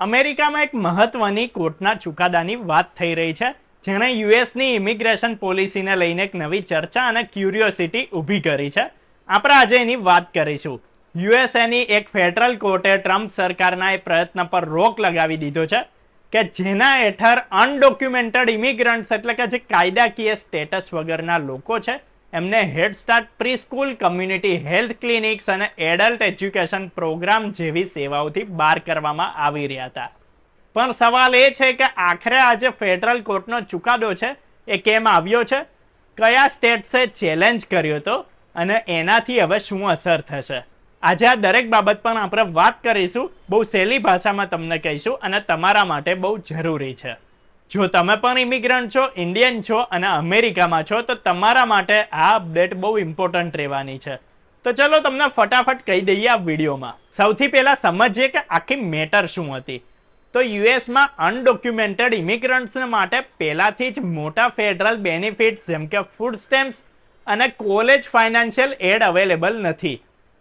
અમેરિકામાં એક મહત્વની કોર્ટના ચુકાદાની વાત થઈ રહી છે, જેણે યુએસની ઇમિગ્રેશન પોલિસીને લઈને એક નવી ચર્ચા અને ક્યુરિયોસિટી ઊભી કરી છે. આપણે આજે એની વાત કરીશું. યુએસએની એક ફેડરલ કોર્ટે ટ્રમ્પ સરકારના એ પ્રયત્ન પર રોક લગાવી દીધો છે કે જેના હેઠળ અનડોક્યુમેન્ટેડ ઇમિગ્રન્ટ્સ એટલે કે જે કાયદાકીય સ્ટેટસ વગરના લોકો છે એમને head start pre school community health clinics અને એડલ્ટ એજ્યુકેશન પ્રોગ્રામ જેવી સેવાઓથી બહાર કરવામાં આવી રહ્યા હતા. પણ સવાલ એ છે કે આખરે આજે ફેડરલ કોર્ટનો ચુકાદો છે એ કેમ આવ્યો છે? કયા સ્ટેટ્સે ચેલેન્જ કર્યો હતો? અને એનાથી હવે શું અસર થશે? આજે આ દરેક બાબત પર આપણે વાત કરીશું. બહુ સહેલી ભાષામાં તમને કહીશું અને તમારા માટે બહુ જરૂરી છે. જો તમે પણ ઇમિગ્રન્ટ છો ઇન્ડિયન છો અને અમેરિકામાં છો, તો તમારા માટે આ અપડેટ બહુ ઇમ્પોર્ટન્ટ રહેવાની છે. તો ચલો તમને ફટાફટ કહી દઈએ આ વિડીયોમાં. સૌથી પહેલાં સમજીએ કે આખી મેટર શું હતી. તો યુએસમાં અનડોક્યુમેન્ટેડ ઇમિગ્રન્ટ્સને માટે પહેલાંથી જ મોટા ફેડરલ બેનિફિટ્સ જેમ કે ફૂડ સ્ટેમ્પ્સ અને કોલેજ ફાઇનાન્શિયલ એડ અવેલેબલ નથી.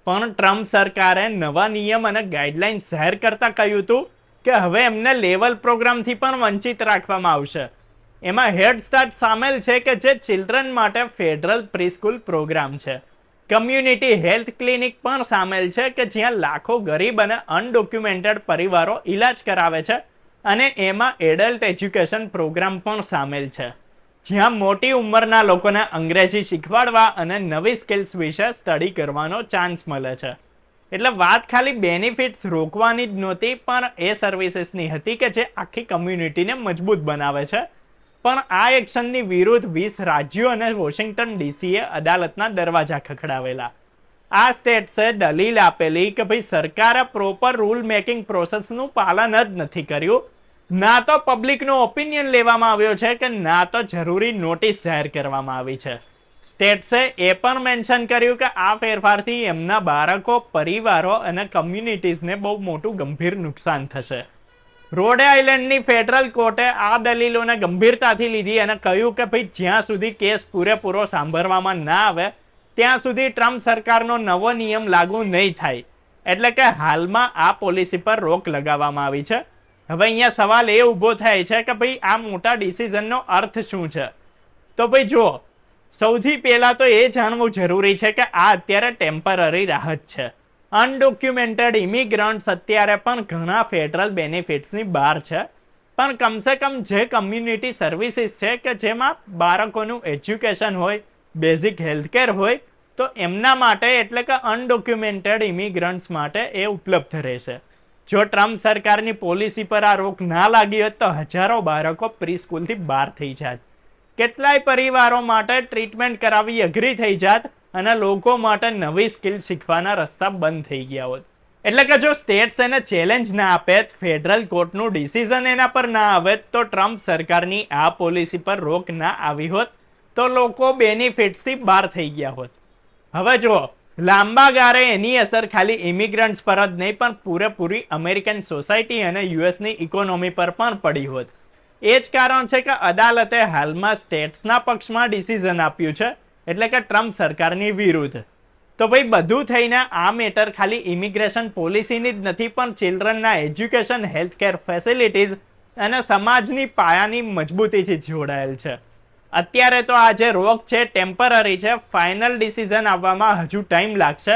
પણ ટ્રમ્પ સરકારે નવા નિયમ અને ગાઈડલાઇન જાહેર કરતાં કહ્યું હતું કે હવે એમને લેવલ પ્રોગ્રામથી પણ વંચિત રાખવામાં આવશે. એમાં હેડ સ્ટાર્ટ સામેલ છે કે જે ચિલ્ડ્રન માટે ફેડરલ પ્રીસ્કૂલ પ્રોગ્રામ છે. કમ્યુનિટી હેલ્થ ક્લિનિક પણ સામેલ છે કે જ્યાં લાખો ગરીબ અને અનડોક્યુમેન્ટેડ પરિવારો ઈલાજ કરાવે છે અને એમાં એડલ્ટ એજ્યુકેશન પ્રોગ્રામ પણ સામેલ છે. જ્યાં મોટી ઉંમરના લોકોને અંગ્રેજી શીખવાડવા અને નવી સ્કિલ્સ વિશે સ્ટડી કરવાનો ચાન્સ મળે છે. એટલે વાત ખાલી બેનિફિટ્સ રોકવાની જ નહોતી, પણ એ સર્વિસીસની હતી કે જે આખી કમ્યુનિટીને મજબૂત બનાવે છે. પણ આ એક્શનની વિરુદ્ધ વીસ રાજ્યો અને વોશિંગ્ટન ડીસીએ અદાલતના દરવાજા ખખડાવેલા. આ સ્ટેટ્સે દલીલ આપેલી કે ભાઈ સરકારે પ્રોપર રૂલ મેકિંગ પ્રોસેસનું પાલન જ નથી કર્યું. ના તો પબ્લિકનો ઓપિનિયન લેવામાં આવ્યો છે કે ના તો જરૂરી નોટિસ જાહેર કરવામાં આવી છે. સ્ટેટ્સે એ પણ મેન્શન કર્યું કે આ ફેરફારથી એમના બાળકો, પરિવારો અને કમ્યુનિટીઝને બહુ મોટું ગંભીર નુકસાન થશે. રોડે આઇલેન્ડની ફેડરલ કોર્ટે આ દલીલોને ગંભીરતાથી લીધી અને કહ્યું કે ભાઈ, જ્યાં સુધી કેસ પૂરેપૂરો સાંભળવામાં ના આવે, ત્યાં સુધી ટ્રમ્પ સરકારનો નવો નિયમ લાગુ નહીં થાય. એટલે કે હાલમાં આ પોલિસી પર રોક લગાવવામાં આવી છે. હવે અહીંયા સવાલ એ ઊભો થાય છે કે ભાઈ, આ મોટા ડિસિઝનનો અર્થ શું છે? તો ભાઈ જુઓ સૌથી પહેલાં તો એ જાણવું જરૂરી છે કે આ અત્યારે ટેમ્પરરી રાહત છે. અનડોક્યુમેન્ટેડ ઇમિગ્રન્ટ્સ અત્યારે પણ ઘણા ફેડરલ બેનિફિટ્સની બહાર છે. પણ કમસે કમ જે કમ્યુનિટી સર્વિસીસ છે કે જેમાં બાળકોનું એજ્યુકેશન હોય બેઝિક હેલ્થકેર હોય, તો એમના માટે એટલે કે અનડોક્યુમેન્ટેડ ઇમિગ્રન્ટ્સ માટે એ ઉપલબ્ધ રહેશે. જો ટ્રમ્પ સરકારની પોલિસી પર આ રોક ના લાગી હોત તો હજારો બાળકો પ્રી સ્કૂલથી બહાર થઈ જાત. કેટલાય પરિવારો માટે ટ્રીટમેન્ટ કરાવી અઘરી થઈ જાત અને લોકો માટે નવી સ્કિલ શીખવાના રસ્તા બંધ થઈ ગયા હોત. એટલે કે જો સ્ટેટ્સ એને ચેલેન્જ ના આપે, ફેડરલ કોર્ટનું ડિસિઝન એના પર ના આવે, તો ટ્રમ્પ સરકારની આ પોલિસી પર રોક ના આવી હોત, તો લોકો બેનિફિટ્સથી બહાર થઈ ગયા હોત. હવે જુઓ, લાંબા ગાળે એની અસર ખાલી ઇમિગ્રન્ટ્સ પર જ નહીં, પણ પૂરેપૂરી અમેરિકન સોસાયટી અને યુએસની ઇકોનોમી પર પણ પડી હોત. એ જ કારણ છે કે અદાલતે હાલમાં સ્ટેટ્સના પક્ષમાં ડિસિઝન આપ્યું છે, એટલે કે ટ્રમ્પ સરકારની વિરુદ્ધ. તો ભાઈ, બધું થઈને આ મેટર ખાલી ઇમિગ્રેશન પોલિસીની જ નથી, પણ ચિલ્ડ્રનના એજ્યુકેશન, હેલ્થકેર ફેસિલિટીઝ અને સમાજની પાયાની મજબૂતીથી જોડાયેલ છે. અત્યારે તો આ જે રોક છે, ટેમ્પરરી છે, ફાઇનલ ડિસિઝન આવવામાં હજુ ટાઈમ લાગશે,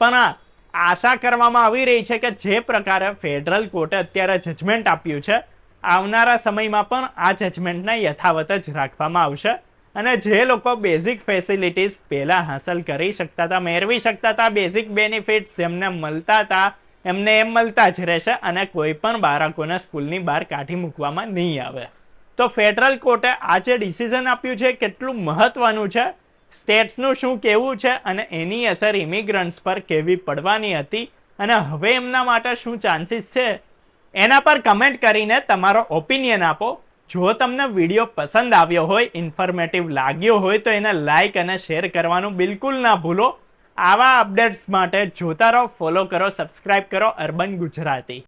પણ આ આશા કરવામાં આવી રહી છે કે જે પ્રકારે ફેડરલ કોર્ટે અત્યારે જજમેન્ટ આપ્યું છે આવનારા સમયમાં પણ આ જજમેન્ટને યથાવત જ રાખવામાં આવશે અને જે લોકો બેઝિક ફેસિલિટીઝ પહેલાં હાંસલ કરી શકતા હતા, મેળવી શકતા હતા બેઝિક બેનિફિટ્સ જેમને મળતા હતા, એમને એમ મળતા જ રહેશે અને કોઈ પણ બાળકોને સ્કૂલની બહાર કાઢી મૂકવામાં નહીં આવે. તો ફેડરલ કોર્ટે આ જે ડિસિઝન આપ્યું છે કેટલું મહત્વનું છે સ્ટેટ્સનું શું કહેવું છે અને એની અસર ઇમિગ્રન્ટ્સ પર કેવી પડવાની હતી અને હવે એમના માટે શું ચાન્સીસ છે એના પર કમેન્ટ કરીને તમારો ઓપિનિયન આપો. જો તમને વીડિયો પસંદ આવ્યો હોય ઇન્ફોર્મેટિવ લાગ્યો હોય, તો એને લાઇક અને શેર કરવાનું બિલકુલ ના ભૂલો. આવા અપડેટ્સ માટે જોતા રહો ફોલો કરો સબસ્ક્રાઇબ કરો. અર્બન ગુજરાતી.